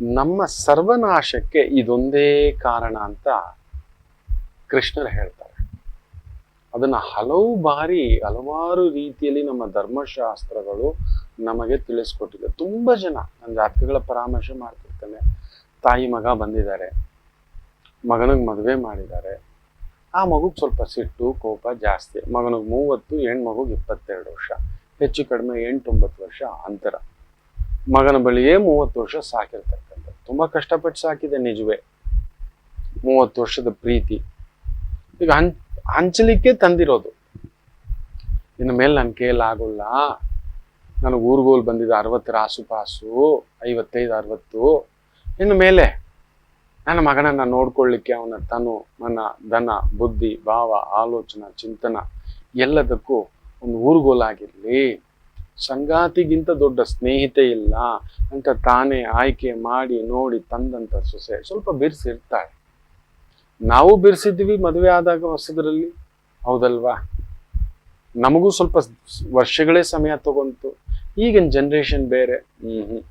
ನಮ್ಮ ಸರ್ವನಾಶಕ್ಕೆ ಇದೊಂದೇ ಕಾರಣ ಅಂತ ಕೃಷ್ಣರು ಹೇಳ್ತಾರೆ. ಅದನ್ನ ಹಲವು ಬಾರಿ ಹಲವಾರು ರೀತಿಯಲ್ಲಿ ನಮ್ಮ ಧರ್ಮಶಾಸ್ತ್ರಗಳು ನಮಗೆ ತಿಳಿಸ್ಕೊಟ್ಟಿದೆ. ತುಂಬಾ ಜನ ನನ್ನ ಜಾತಕಗಳ ಪರಾಮರ್ಶೆ ಮಾಡ್ತಿರ್ತಾನೆ. ತಾಯಿ ಮಗ ಬಂದಿದ್ದಾರೆ. ಮಗನಿಗೆ ಮದುವೆ ಮಾಡಿದ್ದಾರೆ. ಆ ಮಗುಗೆ ಸ್ವಲ್ಪ ಸಿಟ್ಟು, ಕೋಪ ಜಾಸ್ತಿ. ಮಗನಿಗೆ ಮೂವತ್ತು ಹೆಣ್ಮಗುಗೆ ಇಪ್ಪತ್ತೆರಡು ವರ್ಷ. ಹೆಚ್ಚು ಕಡಿಮೆ ಎಂಟೊಂಬತ್ತು ವರ್ಷ ಅಂತರ. ಮಗನ ಬಳಿಯೇ ಮೂವತ್ತು ವರ್ಷ ಸಾಕಿರ್ತಕ್ಕಂಥದ್ದು ತುಂಬಾ ಕಷ್ಟಪಟ್ಟು ಸಾಕಿದೆ ನಿಜವೇ. ಮೂವತ್ತು ವರ್ಷದ ಪ್ರೀತಿ. ಈಗ ಹಂಚ್ ಹಂಚಲಿಕ್ಕೆ ತಂದಿರೋದು. ಇನ್ನು ಮೇಲೆ ನನ್ನ ಕೈಯಲ್ಲಿ ಆಗೋಲ್ಲ. ನನಗೆ ಊರ್ಗೋಲ್ ಬಂದಿದೆ ಅರವತ್ತರ ಆಸುಪಾಸು ಐವತ್ತೈದು, ಅರವತ್ತು. ಇನ್ನು ಮೇಲೆ ನನ್ನ ಮಗನನ್ನ ನೋಡ್ಕೊಳ್ಳಿಕ್ಕೆ ಅವನ ತನು ನನ್ನ ಧನ, ಬುದ್ಧಿ, ಭಾವ, ಆಲೋಚನಾ, ಚಿಂತನ ಎಲ್ಲದಕ್ಕೂ ಒಂದು ಊರುಗೋಲಾಗಿರ್ಲಿ ಸಂಗಾತಿಗಿಂತ ದೊಡ್ಡ ಸ್ನೇಹಿತೆ ಇಲ್ಲ ಅಂತ ತಾನೇ ಆಯ್ಕೆ ಮಾಡಿ ನೋಡಿ ತಂದಂತ ಸೊಸೆ. ಸ್ವಲ್ಪ ಬಿರ್ಸಿರ್ತಾಳೆ. ನಾವು ಬಿರ್ಸಿದ್ವಿ ಮದುವೆ ಆದಾಗ ಹೊಸದ್ರಲ್ಲಿ. ಹೌದಲ್ವಾ? ನಮಗೂ ಸ್ವಲ್ಪ ವರ್ಷಗಳೇ ಸಮಯ ತಗೊಂತು. ಈಗಿನ ಜನ್ರೇಷನ್ ಬೇರೆ. ಹ್ಮ್ ಹ್ಮ್.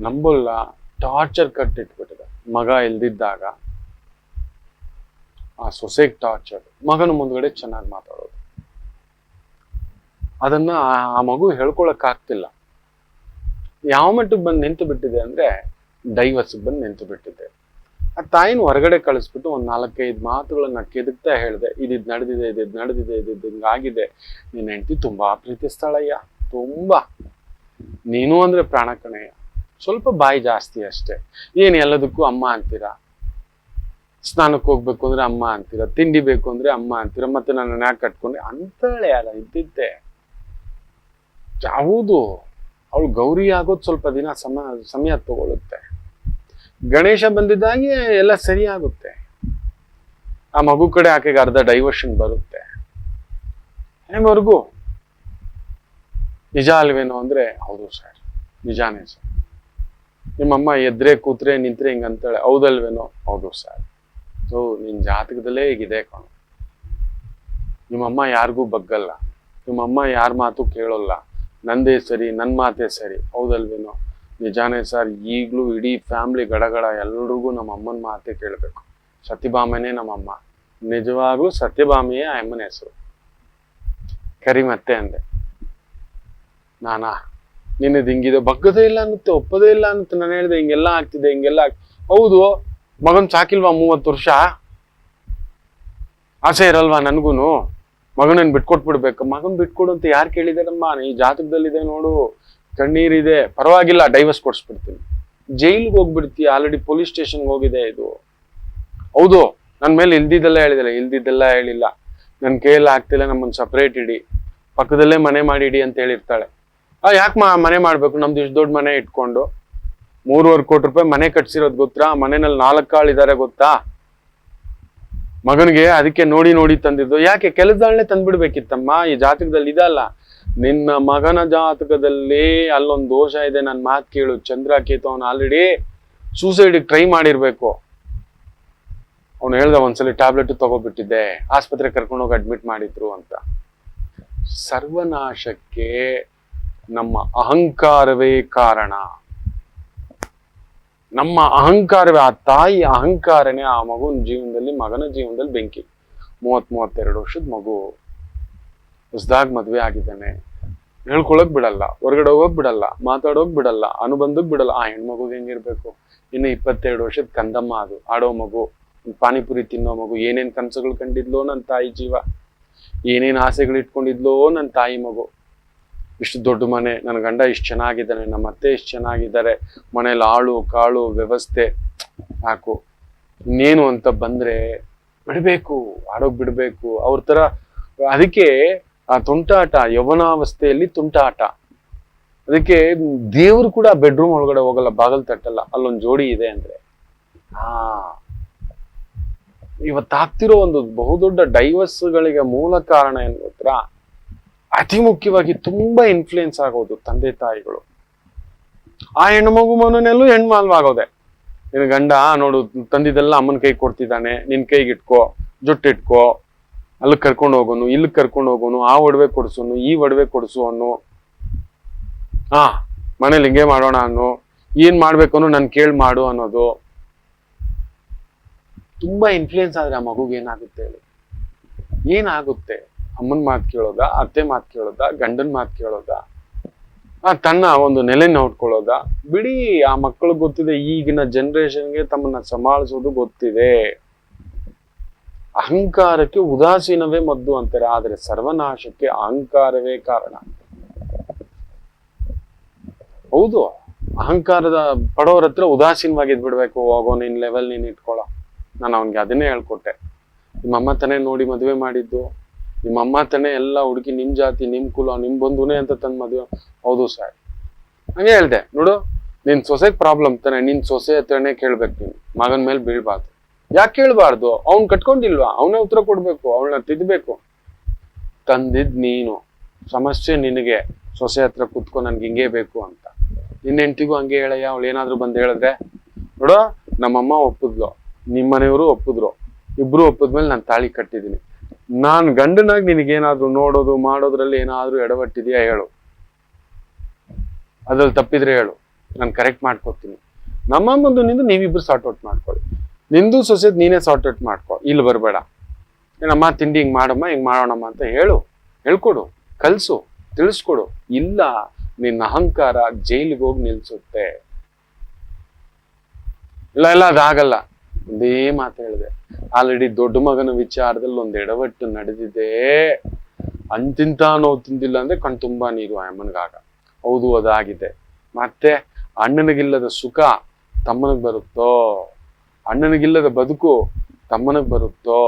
ನಂಬಲ್ಲ ಟಾರ್ಚರ್ ಕಟ್ಟಿಟ್ಬಿಟ್ಟಿದೆ. ಮಗ ಇಲ್ದಿದ್ದಾಗ. ಆ ಸೊಸೆಗೆ ಟಾರ್ಚರ್ ಮಗನ ಮುಂದ್ಗಡೆ ಚೆನ್ನಾಗಿ ಮಾತಾಡೋದು. ಅದನ್ನ ಆ- ಮಗು ಹೇಳ್ಕೊಳಕ್ ಆಗ್ತಿಲ್ಲ ಯಾವ ಮಟ್ಟಕ್ಕೆ ಬಂದು ನಿಂತು ಬಿಟ್ಟಿದೆ ಅಂದ್ರೆ ಡೈವರ್ಸ್ ಬಂದು ನಿಂತು ಬಿಟ್ಟಿದೆ. ಆ ತಾಯಿನ ಹೊರಗಡೆ ಕಳಿಸ್ಬಿಟ್ಟು ಒಂದು ನಾಲ್ಕೈದು ಮಾತುಗಳನ್ನ ಕೆದಕ್ತಾ ಹೇಳಿದೆ, ಇದಿದ್ ನಡೆದಿದೆ ಇದಿದ್ ನಡೆದಿದೆ, ಇದಿದ್ ಹಿಂಗಾಗಿದೆ ನಿನ್ನ ಹೆಂಡತಿ ತುಂಬಾ ಪ್ರೀತಿಸ್ತಾಳಯ್ಯ ತುಂಬಾ. ನೀನು ಅಂದ್ರೆ ಪ್ರಾಣ ಕಣಯ್ಯ. ಸ್ವಲ್ಪ ಬಾಯಿ ಜಾಸ್ತಿ ಅಷ್ಟೇ. ಏನು ಎಲ್ಲದಕ್ಕೂ ಅಮ್ಮ ಅಂತೀರಾ? ಸ್ನಾನಕ್ಕೆ ಹೋಗ್ಬೇಕು ಅಂದ್ರೆ ಅಮ್ಮ ಅಂತೀರಾ, ತಿಂಡಿ ಬೇಕು ಅಂದ್ರೆ ಅಮ್ಮ ಅಂತೀರಾ, ಮತ್ತೆ ನನ್ನ ನ್ಯಾಕ್ ಕಟ್ಕೊಂಡೆ ಅಂತೇಳಿ ಅಲ್ಲ ಇದ್ದಿದ್ದೆ ಹೌದು ಅವಳು ಗೌರಿ ಆಗೋದು ಸ್ವಲ್ಪ ದಿನ ಸಮ, ಸಮಯ ತಗೊಳ್ಳುತ್ತೆ ಗಣೇಶ ಬಂದಿದ್ದಾಗೆ ಎಲ್ಲ ಸರಿ ಆಗುತ್ತೆ. ಆ ಮಗು ಕಡೆ ಆಕೆಗೆ ಅರ್ಧ ಡೈವರ್ಷನ್ ಬರುತ್ತೆ. ಏನ್ವರೆಗೂ ನಿಜ ಅಲ್ವೇನೋ ಅಂದ್ರೆ ಹೌದು ಸರ್, ನಿಜಾನೇ ಸರ್. ನಿಮ್ಮಮ್ಮ ಎದ್ರೆ ಕೂತ್ರೆ ನಿಂತ್ರೆ ಹಿಂಗ ಹೌದಲ್ವೇನೋ? ಹೌದು ಸರ್. ಸೊ ನಿನ್ ಜಾತಕದಲ್ಲೇ ಹೀಗಿದೆ ಕಣ. ನಿಮ್ಮಮ್ಮ ಯಾರಿಗೂ ಬಗ್ಗಲ್ಲ. ನಿಮ್ಮಮ್ಮ ಯಾರ ಮಾತು ಕೇಳೋಲ್ಲ. ನಂದೇ ಸರಿ ನನ್ನ ಮಾತೇ ಸರಿ. ಹೌದಲ್ವೇನೋ? ನಿಜಾನೇ ಸರ್, ಈಗಲೂ ಇಡೀ ಫ್ಯಾಮ್ಲಿ ಗಡಗಡ, ಎಲ್ರಿಗೂ ನಮ್ಮ ಅಮ್ಮನ ಮಾತೇ ಕೇಳಬೇಕು. ಸತ್ಯಭಾಮನೇ ನಮ್ಮಮ್ಮ ನಿಜವಾಗ್ಲೂ ಸತ್ಯಭಾಮಿಯೇ ಆ ಅಮ್ಮನ ಹೆಸರು. ಕರಿ ಮತ್ತೆ ಅಂದೆ. ನಾನಾ? ನಿನ್ನದು ಹಿಂಗಿದೆ ಬಗ್ಗದೇ ಇಲ್ಲ ಅನ್ನುತ್ತೆ, ಒಪ್ಪದೇ ಇಲ್ಲ ಅನ್ನುತ್ತೆ, ನಾನು ಹೇಳಿದೆ, ಹಿಂಗೆಲ್ಲ ಆಗ್ತಿದೆ, ಹಿಂಗೆಲ್ಲ ಹೌದು, ಮಗನ್ ಸಾಕಿಲ್ವಾ ಮೂವತ್ತು ವರ್ಷ? ಆಸೆ ಇರಲ್ವಾ ನನ್ಗೂನು? ಮಗನನ್ನ ಬಿಟ್ಕೊಟ್ಬಿಡ್ಬೇಕು. ಮಗನ್ ಬಿಟ್ಕೊಡು ಅಂತ ಯಾರು ಕೇಳಿದಾರಮ್ಮ? ಈ ಜಾತಕದಲ್ಲಿದೆ ನೋಡು. ಕಣ್ಣೀರಿದೆ. ಪರವಾಗಿಲ್ಲ ಡೈವರ್ಸ್ ಕೊಡ್ಸ್ಬಿಡ್ತೀನಿ. ಜೈಲಿಗೆ ಹೋಗ್ಬಿಡ್ತೀಯ? ಆಲ್ರೆಡಿ ಪೊಲೀಸ್ ಸ್ಟೇಷನ್ಗೆ ಹೋಗಿದೆ ಇದು. ಹೌದು ನನ್ನ ಮೇಲೆ ಇಲ್ದಿದ್ದೆಲ್ಲ ಹೇಳಿದಿಲ್ಲ. ಇಲ್ದಿದ್ದೆಲ್ಲ ಹೇಳಿಲ್ಲ. ನನ್ನ ಕೈಯಲ್ಲಿ ಆಗ್ತಿಲ್ಲ ನಮ್ಮನ್ನು ಸಪ್ರೇಟ್ ಇಡಿ. ಪಕ್ಕದಲ್ಲೇ ಮನೆ ಮಾಡಿ ಇಡಿ ಅಂತ ಹೇಳಿರ್ತಾಳೆ. ಆ ಯಾಕೆ ಮಾ ಮನೆ ಮಾಡಬೇಕು? ನಮ್ದು ಇಷ್ಟು ದೊಡ್ಡ ಮನೆ ಇಟ್ಕೊಂಡು. ಮೂರುವರೆ ಕೋಟಿ ರೂಪಾಯಿ ಮನೆ ಕಟ್ಸಿರೋದು ಗೊತ್ತಾ? ಮನೆಯಲ್ಲಿ ನಾಲ್ಕು ಕಾಳು ಇದಾರೆ ಗೊತ್ತಾ? ಮಗನಿಗೆ ಅದಕ್ಕೆ ನೋಡಿ ನೋಡಿ ತಂದಿದ್ದು. ಯಾಕೆ? ಕೆಲಸದಲ್ಲೇ ತಂದ್ಬಿಡ್ಬೇಕಿತ್ತಮ್ಮ. ಈ ಜಾತಕದಲ್ಲಿ ಇದಲ್ಲ. ನಿನ್ನ ಮಗನ ಜಾತಕದಲ್ಲಿ ಅಲ್ಲೊಂದು ದೋಷ ಇದೆ. ನನ್ನ ಮಾತು ಕೇಳು. ಚಂದ್ರಕೇತು ಅವನು ಆಲ್ರೆಡಿ ಸೂಸೈಡ್ ಟ್ರೈ ಮಾಡಿರ್ಬೇಕು. ಅವನು ಹೇಳ್ದ ಒಂದ್ಸಲಿ ಟ್ಯಾಬ್ಲೆಟ್ ತಗೋಬಿಟ್ಟಿದ್ದೆ. ಆಸ್ಪತ್ರೆ ಕರ್ಕೊಂಡೋಗಿ ಅಡ್ಮಿಟ್ ಮಾಡಿದ್ರು ಅಂತ. ಸರ್ವನಾಶಕ್ಕೆ ನಮ್ಮ ಅಹಂಕಾರವೇ ಕಾರಣ. ನಮ್ಮ ಅಹಂಕಾರವೇ, ಆ ತಾಯಿ ಅಹಂಕಾರನೇ ಆ ಮಗುನ ಜೀವನದಲ್ಲಿ, ಮಗನ ಜೀವನದಲ್ಲಿ ಬೆಂಕಿ. ಮೂವತ್ ಮೂವತ್ತೆರಡು ವರ್ಷದ ಮಗು ಹೊಸದಾಗ್ ಮದ್ವೆ ಆಗಿದ್ದಾನೆ. ಹೇಳ್ಕೊಳಕ್ ಬಿಡಲ್ಲ, ಹೊರಗಡೆ ಹೋಗಕ್ ಬಿಡಲ್ಲ, ಮಾತಾಡೋಕ್ ಬಿಡಲ್ಲ, ಅನುಬಂಧಕ್ ಬಿಡಲ್ಲ. ಆ ಹೆಣ್ಮಗುಗೆ ಹೆಂಗಿರ್ಬೇಕು? ಇನ್ನು ಇಪ್ಪತ್ತೆರಡು ವರ್ಷದ ಕಂದಮ್ಮ ಅದು. ಆಡೋ ಮಗು, ಪಾನಿಪುರಿ ತಿನ್ನೋ ಮಗು, ಏನೇನ್ ಕನಸುಗಳು ಕಂಡಿದ್ಲೋ ನನ್ನ ತಾಯಿ ಜೀವ? ಏನೇನ್ ಆಸೆಗಳು ಇಟ್ಕೊಂಡಿದ್ಲೋ ನನ್ನ ತಾಯಿ ಮಗು? ಇಷ್ಟು ದೊಡ್ಡ ಮನೆ, ನನ್ನ ಗಂಡ ಇಷ್ಟು ಚೆನ್ನಾಗಿದ್ದಾನೆ, ನಮ್ಮ ಅತ್ತೆ ಇಷ್ಟು ಚೆನ್ನಾಗಿದ್ದಾರೆ, ಮನೇಲಿ ಆಳು, ಕಾಳು, ವ್ಯವಸ್ಥೆ, ಸಾಕು. ಇನ್ನೇನು ಅಂತ ಬಂದ್ರೆ ಬಿಡಬೇಕು ಆಡೋಗ್ ಬಿಡಬೇಕು, ಅವ್ರ ಥರ ಅದಕ್ಕೆ ಆ ತುಂಟಾಟ, ಯೌವನಾವಸ್ಥೆಯಲ್ಲಿ ತುಂಟಾಟ. ಅದಕ್ಕೆ ದೇವರು ಕೂಡ ಬೆಡ್ರೂಮ್ ಒಳಗಡೆ ಹೋಗಲ್ಲ, ಬಾಗಲ್ ತಟ್ಟಲ್ಲ, ಅಲ್ಲೊಂದು ಜೋಡಿ ಇದೆ ಅಂದ್ರೆ. ಆ, ಇವತ್ತಾಗ್ತಿರೋ ಒಂದು ಬಹುದೊಡ್ಡ ಡೈವರ್ಸ್ಗಳಿಗೆ ಮೂಲ ಕಾರಣ ಏನು ಗೊತ್ತಾ ಅತಿ ಮುಖ್ಯವಾಗಿ ತುಂಬಾ ಇನ್ಫ್ಲೂಯೆನ್ಸ್ ಆಗೋದು ತಂದೆ ತಾಯಿಗಳು. ಆ ಹೆಣ್ಣು ಮಗು ಮನೆಯಲ್ಲೂ ಹೆಣ್ಮಾಲ್ವಾಗೋದೆ ನಿನ್ ಗಂಡ, ನೋಡು, ತಂದಿದ್ದೆಲ್ಲ ಅಮ್ಮನ ಕೈ ಕೊಡ್ತಿದ್ದಾನೆ, ನಿನ್ ಕೈಗೆ ಇಟ್ಕೋ ಜುಟ್ಟಿಟ್ಕೋ ಅಲ್ಲಿ ಕರ್ಕೊಂಡು ಹೋಗೋನು ಇಲ್ಲಿ ಕರ್ಕೊಂಡು ಹೋಗೋನು, ಆ ಒಡವೆ ಕೊಡ್ಸೋನು, ಈ ಒಡವೆ ಕೊಡ್ಸು ಅನ್ನು. ಹಾ, ಮನೇಲಿ ಹಿಂಗೆ ಮಾಡೋಣ ಅನ್ನು, ಏನ್ ಮಾಡ್ಬೇಕು ಅನ್ನೋ ನಾನು ಕೇಳಿ ಮಾಡು ಅನ್ನೋದು. ತುಂಬಾ ಇನ್ಫ್ಲೂಯೆನ್ಸ್ ಆದ್ರೆ ಆ ಮಗುಗೆ ಏನಾಗುತ್ತೆ ಹೇಳಿ. ಏನಾಗುತ್ತೆ? ಅಮ್ಮನ ಮಾತು ಕೇಳೋದ, ಅತ್ತೆ ಮಾತು ಕೇಳೋದ, ಗಂಡನ ಮಾತು ಕೇಳೋದ? ಆ ತನ್ನ ಒಂದು ನೆಲೆ ನೋಡ್ಕೊಳ್ಳೋದ? ಬಿಡಿ ಆ ಮಕ್ಕಳು ಗೊತ್ತಿದೆ, ಈಗಿನ ಜನರೇಷನ್ಗೆ ತಮ್ಮನ್ನ ಸಂಭಾಳಿಸೋದು ಗೊತ್ತಿದೆ. ಅಹಂಕಾರಕ್ಕೆ ಉದಾಸೀನವೇ ಮದ್ದು ಅಂತಾರೆ, ಆದರೆ ಸರ್ವನಾಶಕ್ಕೆ ಅಹಂಕಾರವೇ ಕಾರಣ. ಹೌದು, ಅಹಂಕಾರದ ಪಡೋರ ಹತ್ರ ಉದಾಸೀನವಾಗಿ ಇದ್ಬಿಡ್ಬೇಕು, ಹೋಗೋ ನಿನ್ ಲೆವೆಲ್ ನೀನ್ ಇಟ್ಕೊಳ್ಳೋ. ನಾನು ಅವನ್ಗೆ ಅದನ್ನೇ ಹೇಳ್ಕೊಟ್ಟೆ. ನಿಮ್ಮಮ್ಮ ತಾನೇ ನೋಡಿ ಮದುವೆ ಮಾಡಿದ್ದು. ನಿಮ್ಮಮ್ಮ ತಾನೇ ಎಲ್ಲ ಹುಡುಗಿ ನಿಮ್ ಜಾತಿ, ನಿಮ್ ಕುಲ, ನಿಮ್ ಬಂಧುನೇ ಅಂತ ತಂದ್ ಮದುವೆ. ಹೌದು ಸರ್ ಹಂಗೆ ಹೇಳ್ದೆ, ನೋಡು, ನಿನ್ ಸೊಸೆಗ್ ಪ್ರಾಬ್ಲಮ್ ತಾನೆ, ನಿನ್ ಸೊಸೆ ಹತ್ರನೇ ಕೇಳ್ಬೇಕು ನೀನು. ಮಗನ್ ಮೇಲೆ ಬೀಳ್ಬಾರ್ದು. ಯಾಕೆ ಕೇಳ್ಬಾರ್ದು? ಅವ್ನ್ ಕಟ್ಕೊಂಡಿಲ್ವಾ? ಅವನೇ ಉತ್ತರ ಕೊಡ್ಬೇಕು, ಅವಳನ್ನ ತಿದ್ಬೇಕು. ತಂದಿದ್ ನೀನು. ಸಮಸ್ಯೆ ನಿನಗೆ. ಸೊಸೆ ಹತ್ರ ಕುತ್ಕೊಂಡ್ ನನ್ಗೆ ಹಿಂಗೆ ಬೇಕು ಅಂತ. ನಿನ್ನ ಹೆಂಡತಿಗೂ ಹಂಗೆ ಹೇಳಯ್ಯ, ಅವಳು ಏನಾದ್ರು ಬಂದು ಹೇಳಿದ್ರೆ? ನೋಡು, ನಮ್ಮಮ್ಮ ಒಪ್ಪಿದ್ಲು. ನಿಮ್ಮನೆಯವರು ಒಪ್ಪಿದ್ರು. ಇಬ್ರು ಒಪ್ಪಿದ್ಮೇಲೆ ನಾನು ತಾಳಿ ಕಟ್ಟಿದ್ದೀನಿ. ನಾನ್ ಗಂಡನಾಗಿ ನಿನಗೇನಾದ್ರೂ ನೋಡೋದು, ಮಾಡೋದ್ರಲ್ಲಿ ಏನಾದ್ರೂ ಎಡವಟ್ಟಿದ್ಯಾ ಹೇಳು. ಅದ್ರಲ್ಲಿ ತಪ್ಪಿದ್ರೆ ಹೇಳು. ನಾನು ಕರೆಕ್ಟ್ ಮಾಡ್ಕೊತೀನಿ ನಮ್ಮ ಮುಂದೆ ನಿಂದು ನೀವಿಬ್ರು ಸಾರ್ಟ್ ಔಟ್ ಮಾಡ್ಕೊಳ್ಳಿ. ನಿಂದು ಸೊಸೆದ್ ನೀನೇ ಸಾರ್ಟ್ ಔಟ್ ಮಾಡ್ಕೊ. ಇಲ್ಲಿ ಬರಬೇಡ. ಏನಮ್ಮ, ತಿಂಡಿ ಹಿಂಗ್ ಮಾಡಮ್ಮ, ಹಿಂಗ್ ಮಾಡೋಣಮ್ಮ ಅಂತ ಹೇಳು. ಹೇಳ್ಕೊಡು. ಕಲ್ಸು. ತಿಳಿಸ್ಕೊಡು. ಇಲ್ಲ, ನಿನ್ನ ಅಹಂಕಾರ ಜೈಲಿಗೆ ಹೋಗಿ ನಿಲ್ಸುತ್ತೆ. ಇಲ್ಲ ಇಲ್ಲ, ಅದಾಗಲ್ಲ. ಒಂದೇ ಮಾತು ಹೇಳಿದೆ. ಆಲ್ರೆಡಿ ದೊಡ್ಡ ಮಗನ ವಿಚಾರದಲ್ಲಿ ಒಂದು ಎಡವಟ್ಟು ನಡೆದಿದೆ. ಅಂತಿಂತ ನೋವು ತಿಂದಿಲ್ಲ ಅಂದ್ರೆ ಕಣ್ ತುಂಬಾ ನೀರು ಅಮ್ಮನಗಾಗ. ಹೌದು, ಅದಾಗಿದೆ. ಮತ್ತೆ ಅಣ್ಣನಿಗಿಲ್ಲದ ಸುಖ ತಮ್ಮನಿಗೆ ಬರುತ್ತೋ? ಅಣ್ಣನಿಗಿಲ್ಲದ ಬದುಕು ತಮ್ಮನಿಗೆ ಬರುತ್ತೋ?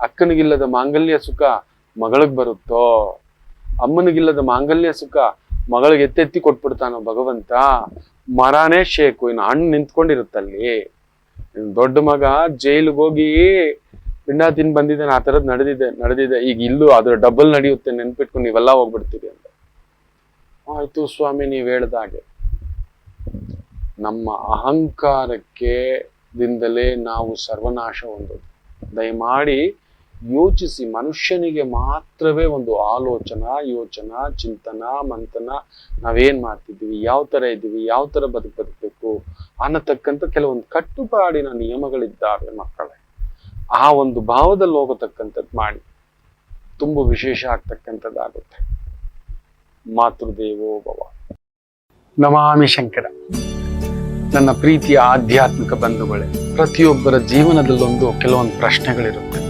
ಅಕ್ಕನಿಗಿಲ್ಲದ ಮಾಂಗಲ್ಯ ಸುಖ ಮಗಳಿಗೆ ಬರುತ್ತೋ? ಅಮ್ಮನಿಗಿಲ್ಲದ ಮಾಂಗಲ್ಯ ಸುಖ ಮಗಳಿಗೆ ಎತ್ತೆತ್ತಿ ಕೊಟ್ಬಿಡ್ತಾನೋ ಭಗವಂತ? ಮರನೇ ಶೇಕು ಇನ್ನು ಹಣ್ಣು ನಿಂತ್ಕೊಂಡಿರುತ್ತಲ್ಲಿ. ದೊಡ್ಡ ಮಗ ಜೈಲಿಗೆ ಹೋಗಿ ಪಿಂಡ ತಿನ್ ಬಂದಿದ್ದಾನೆ, ಆ ತರದ್ ನಡೆದಿದೆ ನಡೆದಿದೆ. ಈಗ ಇಲ್ಲೂ ಅದ್ರ ಡಬಲ್ ನಡೆಯುತ್ತೆ, ನೆನ್ಪಿಟ್ಕೊಂಡು ನೀವೆಲ್ಲ ಹೋಗ್ಬಿಡ್ತೀರಿ ಅಂತ. ಆಯ್ತು ಸ್ವಾಮಿ, ನೀವ್ ಹೇಳ್ದಾಗೆ ನಮ್ಮ ಅಹಂಕಾರಕ್ಕೆ ದಿಂದಲೇ ನಾವು ಸರ್ವನಾಶ ಹೊಂದೋದು. ದಯಮಾಡಿ ಯೋಚಿಸಿ, ಮನುಷ್ಯನಿಗೆ ಮಾತ್ರವೇ ಒಂದು ಆಲೋಚನಾ, ಯೋಚನಾ, ಚಿಂತನ, ಮಂಥನ ನಾವೇನ್ ಮಾಡ್ತಿದ್ದೀವಿ? ಯಾವ ತರ ಇದ್ದೀವಿ? ಯಾವ ತರ ಬದುಕು ಬದುಕಬೇಕು? ಅನ್ನತಕ್ಕಂಥ ಕೆಲವೊಂದು ಕಟ್ಟುಪಾಡಿನ ನಿಯಮಗಳಿದ್ದಾವೆ ಮಕ್ಕಳೇ. ಆ ಒಂದು ಭಾವದಲ್ಲಿ ಹೋಗತಕ್ಕಂಥದ್ದು ಮಾಡಿ ತುಂಬ ವಿಶೇಷ ಆಗ್ತಕ್ಕಂಥದ್ದಾಗುತ್ತೆ. ಮಾತೃದೇವೋ ಭವ. ನಮಾಮಿ ಶಂಕರ. ನನ್ನ ಪ್ರೀತಿಯ ಆಧ್ಯಾತ್ಮಿಕ ಬಂಧುಗಳೇ, ಪ್ರತಿಯೊಬ್ಬರ ಜೀವನದಲ್ಲೊಂದು ಕೆಲವೊಂದು ಪ್ರಶ್ನೆಗಳಿರುತ್ತೆ.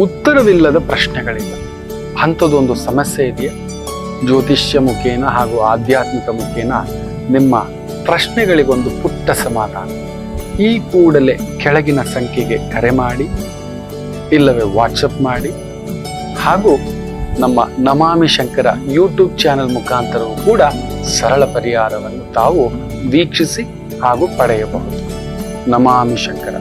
ಉತ್ತರವಿಲ್ಲದ ಪ್ರಶ್ನೆಗಳಿಲ್ಲ ಅಂಥದ್ದೊಂದು ಸಮಸ್ಯೆ ಇದೆಯಾ? ಜ್ಯೋತಿಷ್ಯ ಮುಖೇನ ಹಾಗೂ ಆಧ್ಯಾತ್ಮಿಕ ಮುಖೇನ ನಿಮ್ಮ ಪ್ರಶ್ನೆಗಳಿಗೊಂದು ಪುಟ್ಟ ಸಮಾಧಾನ. ಈ ಕೂಡಲೇ ಕೆಳಗಿನ ಸಂಖ್ಯೆಗೆ ಕರೆ ಮಾಡಿ, ಇಲ್ಲವೇ ವಾಟ್ಸಪ್ ಮಾಡಿ, ಹಾಗೂ ನಮ್ಮ ನಮಾಮಿ ಶಂಕರ ಯೂಟ್ಯೂಬ್ ಚಾನೆಲ್ ಮುಖಾಂತರವೂ ಕೂಡ ಸರಳ ಪರಿಹಾರವನ್ನು ತಾವು ವೀಕ್ಷಿಸಿ ಹಾಗೂ ಪಡೆಯಬಹುದು. ನಮಾಮಿ ಶಂಕರ.